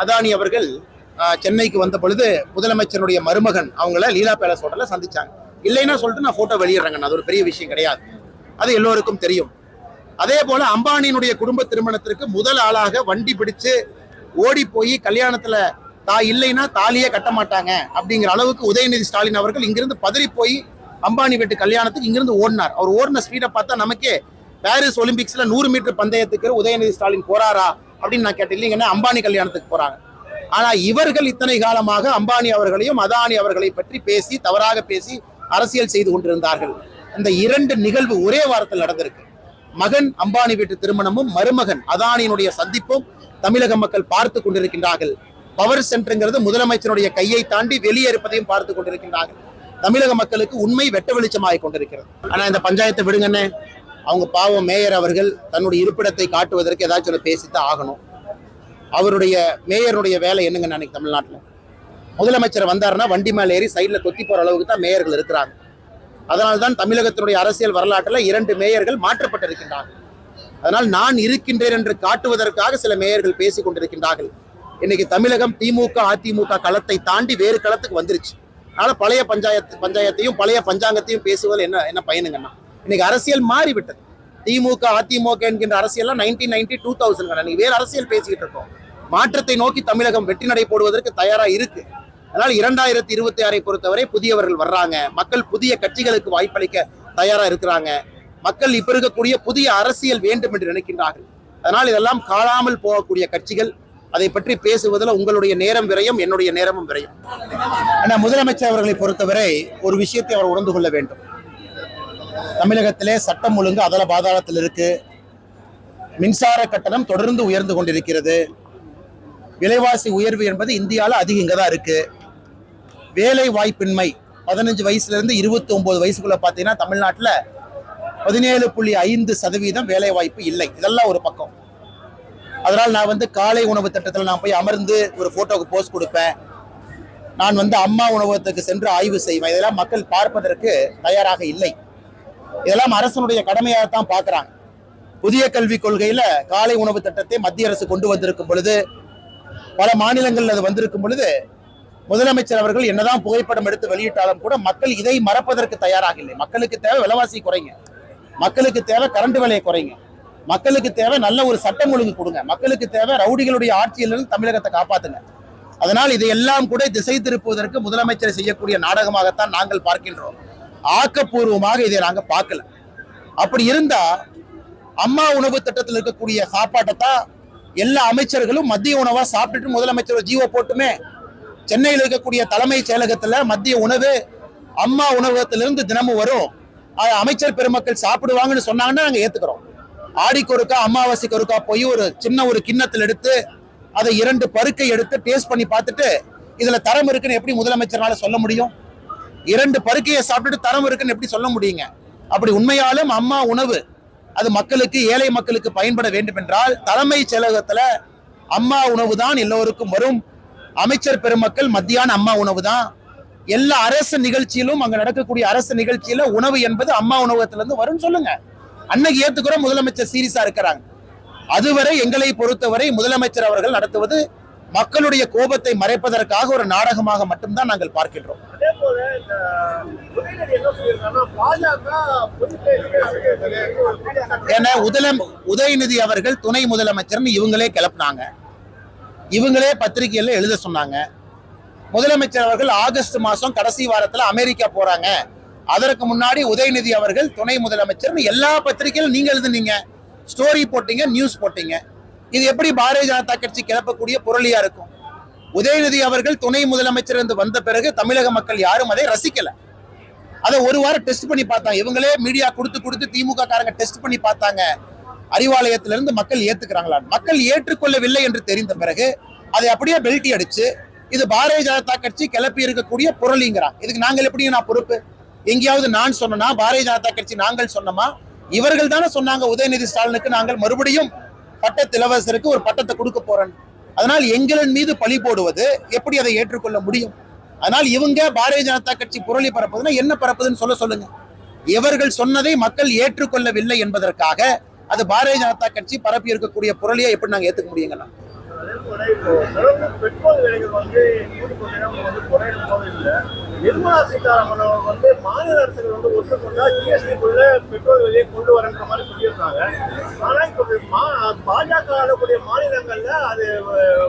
அதானி அவர்கள் ஆஹ், சென்னைக்கு வந்த பொழுது முதலமைச்சருடைய மருமகன் அவங்கள லீலா பேலஸ் ஹோட்டலில் சந்திச்சாங்க. இல்லைன்னா சொல்லிட்டு நான் போட்டோ வெளியிடுறேங்க அது ஒரு பெரிய விஷயம் கிடையாது. அது எல்லோருக்கும் தெரியும். அதே போல அம்பானியினுடைய குடும்ப திருமணத்திற்கு முதல் ஆளாக வண்டி பிடிச்சு ஓடி போய் கல்யாணத்துல தா இல்லைன்னா தாலியே கட்ட மாட்டாங்க அப்படிங்கிற அளவுக்கு உதயநிதி ஸ்டாலின் அவர்கள் இங்கிருந்து பதறி போய் அம்பானி வீட்டு கல்யாணத்துக்கு இங்கிருந்து ஓடினார். அவர் ஓடின ஸ்பீடை பார்த்தா நமக்கே பாரிஸ் ஒலிம்பிக்ஸ்ல நூறு மீட்டர் பந்தயத்துக்கு உதயநிதி ஸ்டாலின் போறாரா? அப்படின்னு நான் கேட்டேன். இல்லைங்கன்னா அம்பானி கல்யாணத்துக்கு போறாங்க. ஆனா இவர்கள் இத்தனை காலமாக அம்பானி அவர்களையும் அதானி அவர்களை பற்றி பேசி தவறாக பேசி அரசியல் செய்து கொண்டிருந்தார்கள். இந்த இரண்டு நிகழ்வு ஒரே வாரத்தில் நடந்திருக்கு. மகன் அம்பானி வீட்டு திருமணமும் மருமகன் அதானியினுடைய சந்திப்பும் தமிழக மக்கள் பார்த்து கொண்டிருக்கின்றார்கள். பவர் சென்டருங்கிறது முதலமைச்சருடைய கையை தாண்டி வெளியே இருப்பதையும் பார்த்து கொண்டிருக்கின்றார்கள். தமிழக மக்களுக்கு உண்மை வெட்ட வெளிச்சமாகிக் கொண்டிருக்கிறது. ஆனா இந்த பஞ்சாயத்தை விடுங்கன்னு அவங்க பாவம் மேயர் அவர்கள் தன்னுடைய இருப்பிடத்தை காட்டுவதற்கு ஏதாச்சும் ஒண்ணு பேசித்தான் ஆகணும். அவருடைய மேயருடைய வேலை என்னங்க அன்னைக்கு தமிழ்நாட்டில்? முதலமைச்சர் வந்தாருன்னா வண்டி மேலே ஏறி சைடில் கொத்தி போகிற அளவுக்கு தான் மேயர்கள் இருக்கிறாங்க. அதனால் தான் தமிழகத்தினுடைய அரசியல் வரலாற்றில் இரண்டு மேயர்கள் மாற்றப்பட்டிருக்கின்றார்கள். அதனால் நான் இருக்கின்றேன் என்று காட்டுவதற்காக சில மேயர்கள் பேசிக் கொண்டிருக்கின்றார்கள். இன்னைக்கு தமிழகம் திமுக அதிமுக களத்தை தாண்டி வேறு களத்துக்கு வந்துருச்சு. அதனால பழைய பஞ்சாயத்து பஞ்சாயத்தையும் பழைய பஞ்சாங்கத்தையும் பேசுவதில் என்ன என்ன பயனுங்கன்னா இன்னைக்கு அரசியல் மாறிவிட்டது. திமுக அதிமுக என்கின்ற அரசியல்லாம் நைன்டீன் நைன்டி டூ தௌசண்ட் நீங்க வேறு அரசியல் பேசிக்கிட்டு இருக்கோம். மாற்றத்தை நோக்கி தமிழகம் வெற்றி நடை போடுவதற்கு தயாரா இருக்கு. அதனால் இரண்டாயிரத்தி இருபத்தி ஆறை பொறுத்தவரை புதியவர்கள் வர்றாங்க. மக்கள் புதிய கட்சிகளுக்கு வாய்ப்பளிக்க தயாரா இருக்கிறாங்க. மக்கள் இப்ப இருக்கக்கூடிய புதிய அரசியல் வேண்டும் என்று நினைக்கின்றார்கள். அதனால் இதெல்லாம் காணாமல் போகக்கூடிய கட்சிகள். அதை பற்றி பேசுவதில் உங்களுடைய நேரம் விரையும் என்னுடைய நேரமும் விரையும். ஆனால் முதலமைச்சர் அவர்களை பொறுத்தவரை ஒரு விஷயத்தை அவர் உணர்ந்து கொள்ள வேண்டும். தமிழகத்திலே சட்டம் ஒழுங்கு அதல பாதாளத்தில் இருக்கு. மின்சார கட்டணம் தொடர்ந்து உயர்ந்து கொண்டிருக்கிறது. விலைவாசி உயர்வு என்பது இந்தியாவில் அதிகம் இங்கே தான் இருக்கு. வேலை வாய்ப்பின்மை பதினஞ்சு வயசுலேருந்து இருபத்தி ஒம்பது வயசுக்குள்ள பார்த்தீங்கன்னா தமிழ்நாட்டில் பதினேழு புள்ளி ஐந்து சதவீதம் வேலை வாய்ப்பு இல்லை. இதெல்லாம் ஒரு பக்கம். அதனால் நான் வந்து காலை உணவு திட்டத்தில் நான் போய் அமர்ந்து ஒரு ஃபோட்டோவுக்கு போஸ்ட் கொடுப்பேன். நான் வந்து அம்மா உணவகத்துக்கு சென்று ஆய்வு செய்வேன். இதெல்லாம் மக்கள் பார்ப்பதற்கு தயாராக இல்லை. இதெல்லாம் அரசனுடைய கடமையாகத்தான் பார்க்குறாங்க. புதிய கல்விக் கொள்கையில காலை உணவு திட்டத்தை மத்திய அரசு கொண்டு வந்திருக்கும் பொழுது பல மாநிலங்கள் அது வந்திருக்கும் பொழுது முதலமைச்சர் அவர்கள் என்னதான் புகைப்படம் எடுத்து வெளியிட்டாலும் கூட மக்கள் இதை மறப்பதற்கு தயாராக இல்லை மக்களுக்கு தேவை விலைவாசி குறைங்க. மக்களுக்கு தேவை கரண்ட் விலையை குறைங்க. மக்களுக்கு தேவை நல்ல ஒரு சட்டம் ஒழுங்கு கொடுங்க. மக்களுக்கு தேவை ரவுடிகளுடைய ஆட்சியிலிருந்து தமிழகத்தை காப்பாத்துங்க. அதனால் இதையெல்லாம் கூட திசை திருப்புவதற்கு முதலமைச்சர் செய்யக்கூடிய நாடகமாகத்தான் நாங்கள் பார்க்கின்றோம். ஆக்கப்பூர்வமாக இதை நாங்கள் பார்க்கல. அப்படி இருந்தா அம்மா உணவு திட்டத்தில் இருக்கக்கூடிய சாப்பாட்டை தான் எல்லா அமைச்சர்களும் மத்திய உணவா சாப்பிட்டுட்டு முதலமைச்சர் ஜீவோ போட்டுமே சென்னையில் இருக்கக்கூடிய தலைமைச் செயலகத்தில் மத்திய உணவு அம்மா உணவகத்திலிருந்து தினமும் வரும். அது அமைச்சர் பெருமக்கள் சாப்பிடுவாங்கன்னு சொன்னாங்கன்னா நாங்கள் ஏற்றுக்கிறோம் ஆடிக்கு ஒருக்கா அமாவாசைக்கு ஒருக்கா போய் ஒரு சின்ன ஒரு கிண்ணத்தில் எடுத்து அதை இரண்டு பருக்கை எடுத்து டேஸ்ட் பண்ணி பார்த்துட்டு இதில் தரம் இருக்குன்னு எப்படி முதலமைச்சர்னால சொல்ல முடியும்? இரண்டு பருக்கையை சாப்பிட்டுட்டு தரம் இருக்குன்னு எப்படி சொல்ல முடியுங்க? அப்படி உண்மையாலும் அம்மா உணவு அது மக்களுக்கு ஏழை மக்களுக்கு பயன்பட வேண்டும் என்றால் தலைமை செயலகத்துல அம்மா உணவு தான் எல்லோருக்கும் வரும். அமைச்சர் பெருமக்கள் மத்தியான அம்மா உணவு தான் எல்லா அரசு நிகழ்ச்சியிலும் அங்க நடக்கக்கூடிய அரசு நிகழ்ச்சியில உணவு என்பது அம்மா உணவகத்துல இருந்து வரும்னு சொல்லுங்க. அன்னைக்கு ஏத்துக்கிறோம் முதலமைச்சர் சீரியஸா இருக்கிறாங்க. அதுவரை எங்களை பொறுத்தவரை முதலமைச்சர் அவர்கள் நடத்துவது மக்களுடைய கோபத்தை மறைப்பதற்காக ஒரு நாடகமாக மட்டும்தான் நாங்கள் பார்க்கின்றோம். உதயநிதி ஏன்னா உதயநிதி அவர்கள் துணை முதலமைச்சர்னு இவங்களே கிளப்புனாங்க. இவங்களே பத்திரிகையில எழுத சொன்னாங்க. முதலமைச்சர் அவர்கள் ஆகஸ்ட் மாசம் கடைசி வாரத்துல அமெரிக்கா போறாங்க. அதற்கு முன்னாடி உதயநிதி அவர்கள் துணை முதலமைச்சர்னு எல்லா பத்திரிகையிலும் நீங்க எழுதுனீங்க. ஸ்டோரி போட்டீங்க நியூஸ் போட்டீங்க. இது எப்படி பாரதிய ஜனதா கட்சி கிளப்பக்கூடிய பொருளியா இருக்கும்? உதயநிதி அவர்கள் துணை முதலமைச்சர் என்று வந்த பிறகு தமிழக மக்கள் யாரும் அதை ரசிக்கல. அதை ஒரு வாரம் டெஸ்ட் பண்ணி பார்த்தாங்க. இவங்களே மீடியா கொடுத்து கொடுத்து திமுக காரங்க டெஸ்ட் பண்ணி பார்த்தாங்க. அறிவாலயத்திலிருந்து மக்கள் ஏத்துக்கிறாங்களா மக்கள் ஏற்றுக்கொள்ளவில்லை என்று தெரிந்த பிறகு அதை அப்படியே பெல்ட்டி அடிச்சு இது பாரதிய ஜனதா கட்சி கிளப்பி இருக்கக்கூடிய புரளிங்கிறான். இதுக்கு நாங்கள் எப்படி நான் பொறுப்பு? எங்கேயாவது நான் சொன்னனா பாரதிய ஜனதா கட்சி நாங்கள் சொன்னோமா? இவர்கள் தானே சொன்னாங்க உதயநிதி ஸ்டாலினுக்கு நாங்கள் மறுபடியும் பட்ட இளவரசருக்கு ஒரு பட்டத்தை கொடுக்க போறேன் அதனால் எங்களின் மீது பழி போடுவது எப்படி அதை ஏற்றுக்கொள்ள முடியும்? அதனால் இவங்க பாரதிய ஜனதா கட்சி புரளி பரப்புதுன்னா என்ன பரப்புதுன்னு சொல்ல சொல்லுங்க. இவர்கள் சொன்னதை மக்கள் ஏற்றுக்கொள்ளவில்லை என்பதற்காக அது பாரதிய ஜனதா கட்சி பரப்பி இருக்கக்கூடிய புரளியை எப்படி நாங்கள் ஏத்துக்க முடியுங்களா பெட்ரோல் விலைகள் வந்து வந்து நிர்மலா சீதாராமன் அவங்க வந்து மாநில அரசுகள் வந்து ஒத்துக்கொண்டா ஜிஎஸ்டிக்குள்ள பெட்ரோல் விலையை கொண்டு வரன்ற மாதிரி சொல்லியிருந்தாங்க. ஆனா இப்ப மா பாஜக ஆளக்கூடிய மாநிலங்கள்ல அது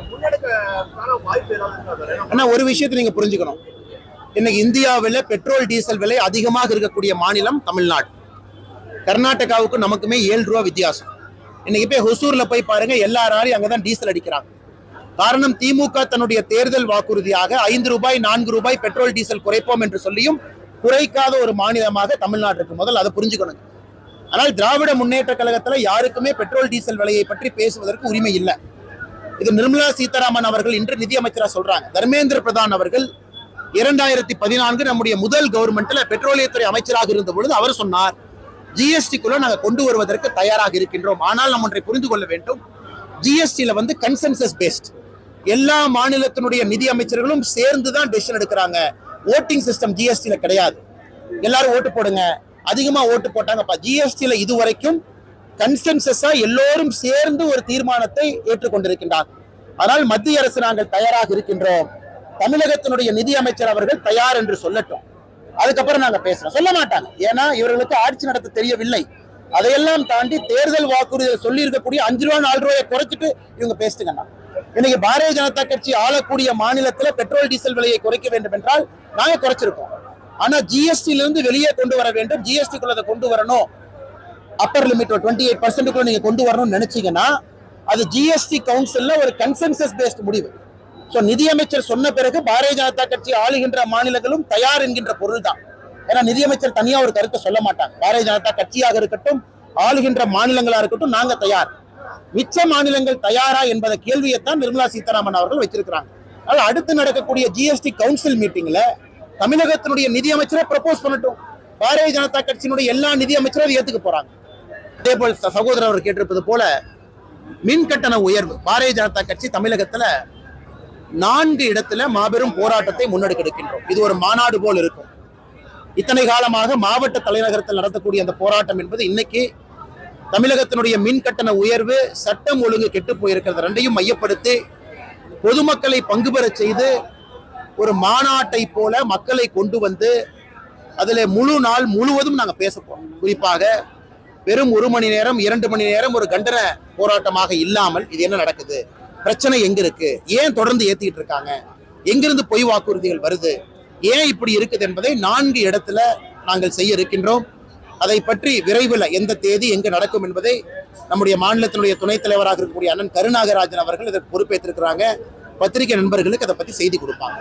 முன்னெடுக்கான வாய்ப்பு ஏதாவது ஆனா ஒரு விஷயத்தை நீங்க புரிஞ்சுக்கணும். இன்னைக்கு இந்தியாவில் பெட்ரோல் டீசல் விலை அதிகமாக இருக்கக்கூடிய மாநிலம் தமிழ்நாடு. கர்நாடகாவுக்கு நமக்குமே ஏழு ரூபா வித்தியாசம். இன்னைக்கு போய் ஹொசூர்ல போய் பாருங்க எல்லாராலையும் அங்கதான் டீசல் அடிக்கிறாங்க. காரணம் திமுக தன்னுடைய தேர்தல் வாக்குறுதியாக ஐந்து ரூபாய் நான்கு ரூபாய் பெட்ரோல் டீசல் குறைப்போம் என்று சொல்லியும் குறைக்காத ஒரு மாநிலமாக தமிழ்நாடு இருக்கு. முதல் அதை புரிஞ்சுக்கணும். ஆனால் திராவிட முன்னேற்ற கழகத்துல யாருக்குமே பெட்ரோல் டீசல் விலையை பற்றி பேசுவதற்கு உரிமை இல்லை. இது நிர்மலா சீதாராமன் அவர்கள் இன்று நிதியமைச்சராக சொல்றாங்க. தர்மேந்திர பிரதான் அவர்கள் இரண்டாயிரத்தி பதினான்கு நம்முடைய முதல் கவர்மெண்ட்ல பெட்ரோலியத்துறை அமைச்சராக இருந்த பொழுது அவர் சொன்னார் ஜிஎஸ்டிக்குள்ள நாங்கள் கொண்டு வருவதற்கு தயாராக இருக்கின்றோம். ஆனால் நம்ம ஒன்றை புரிந்து கொள்ள வேண்டும். ஜிஎஸ்டியில் வந்து கன்சென்சஸ் பேஸ்ட் எல்லா மாநிலத்தினுடைய நிதி அமைச்சர்களும் சேர்ந்து தான் டெசிஷன் எடுக்கிறாங்க ஓட்டிங் சிஸ்டம் ஜிஎஸ்டியில் கிடையாது. எல்லாரும் ஓட்டு போடுங்க. அதிகமாக ஓட்டு போட்டாங்கப்பா. ஜிஎஸ்டியில் இதுவரைக்கும் கன்சென்சஸா எல்லோரும் சேர்ந்து ஒரு தீர்மானத்தை ஏற்றுக்கொண்டிருக்கின்றார். ஆனால் மத்திய அரசு நாங்கள் தயாராக இருக்கின்றோம். தமிழகத்தினுடைய நிதி அமைச்சர் அவர்கள் தயார் என்று சொல்லட்டும். அதுக்கப்புறம் நாங்க பேசுறோம். சொல்ல மாட்டாங்க. ஏன்னா இவர்களுக்கு ஆட்சி நடத்த தெரியவில்லை. அதையெல்லாம் தாண்டி தேர்தல் வாக்குறுதியில் சொல்லி இருக்கக்கூடிய அஞ்சு ரூபா நாலு ரூபாயை குறைச்சிட்டு இவங்க பேசுட்டுங்கண்ணா இன்னைக்கு பாரதிய ஜனதா கட்சி ஆளக்கூடிய மாநிலத்துல பெட்ரோல் டீசல் விலையை குறைக்க வேண்டும் என்றால் நாங்க குறைச்சிருக்கோம். ஆனா ஜிஎஸ்டில இருந்து வெளியே கொண்டு வர வேண்டும். ஜிஎஸ்டி அதை கொண்டு வரணும். அப்பர் லிமிட் டுவெண்ட்டி எயிட் பர்சன்ட்டுக்குள்ள நீங்க கொண்டு வரணும்னு நினைச்சீங்கன்னா அது ஜிஎஸ்டி கவுன்சில்ல ஒரு கன்சென்சஸ் பேஸ்ட் முடிவு. ஸோ நிதியமைச்சர் சொன்ன பிறகு பாரதிய ஜனதா கட்சி ஆளுகின்ற மாநிலங்களும் தயார் என்கின்ற பொருள் தான் ஏன்னா நிதியமைச்சர் தனியா ஒரு கருத்தை சொல்ல மாட்டாங்க. பாரதிய ஜனதா கட்சியாக இருக்கட்டும் ஆளுகின்ற மாநிலங்களா இருக்கட்டும் நாங்க தயார். மிச்ச மாநிலங்கள் தயாரா என்பத கேள்வியைத்தான் நிர்மலா சீதாராமன் அவர்கள் வச்சிருக்கிறாங்க அதனால அடுத்து நடக்கக்கூடிய ஜிஎஸ்டி கவுன்சில் மீட்டிங்ல தமிழகத்தினுடைய நிதியமைச்சரை ப்ரப்போஸ் பண்ணட்டும். பாரதிய ஜனதா கட்சியினுடைய எல்லா நிதியமைச்சரும் ஏத்துக்க போறாங்க. அதே போல் சகோதரர் அவர் கேட்டிருப்பது போல மின் கட்டண உயர்வு பாரதிய ஜனதா கட்சி தமிழகத்துல நான்கு இடத்துல மாபெரும் போராட்டத்தை முன்னெடுக்க இருக்கின்றோம் இது ஒரு மாநாடு போல் இருக்கும். இத்தனை காலமாக மாவட்ட தலைநகரத்தில் நடத்தக்கூடிய அந்த போராட்டம் என்பது இன்னைக்கு தமிழகத்தினுடைய மின் கட்டண உயர்வு சட்டம் ஒழுங்கு கெட்டு போயிருக்கிறது ரெண்டையும் மையப்படுத்தி பொதுமக்களை பங்கு பெறச் செய்து ஒரு மாநாட்டை போல மக்களை கொண்டு வந்து அதில் முழு நாள் முழுவதும் நாங்கள் பேச குறிப்பாக வெறும் ஒரு மணி நேரம் இரண்டு மணி நேரம் ஒரு கண்டன போராட்டமாக இல்லாமல் இது என்ன நடக்குது? பிரச்சனை எங்க இருக்கு? ஏன் தொடர்ந்து ஏத்திட்டு இருக்காங்க? எங்கிருந்து பொய் வாக்குறுதிகள் வருது? ஏன் இப்படி இருக்குது என்பதை நான்கு இடத்துல நாங்கள் செய்ய இருக்கின்றோம். அதை பற்றி விரைவில் எந்த தேதி எங்கு நடக்கும் என்பதை நம்முடைய மாநிலத்தினுடைய துணைத் தலைவராக இருக்கக்கூடிய அண்ணன் கருநாகராஜன் அவர்கள் இதற்கு பொறுப்பேற்றிருக்கிறாங்க. பத்திரிகை நண்பர்களுக்கு அதை பற்றி செய்தி கொடுப்பாங்க.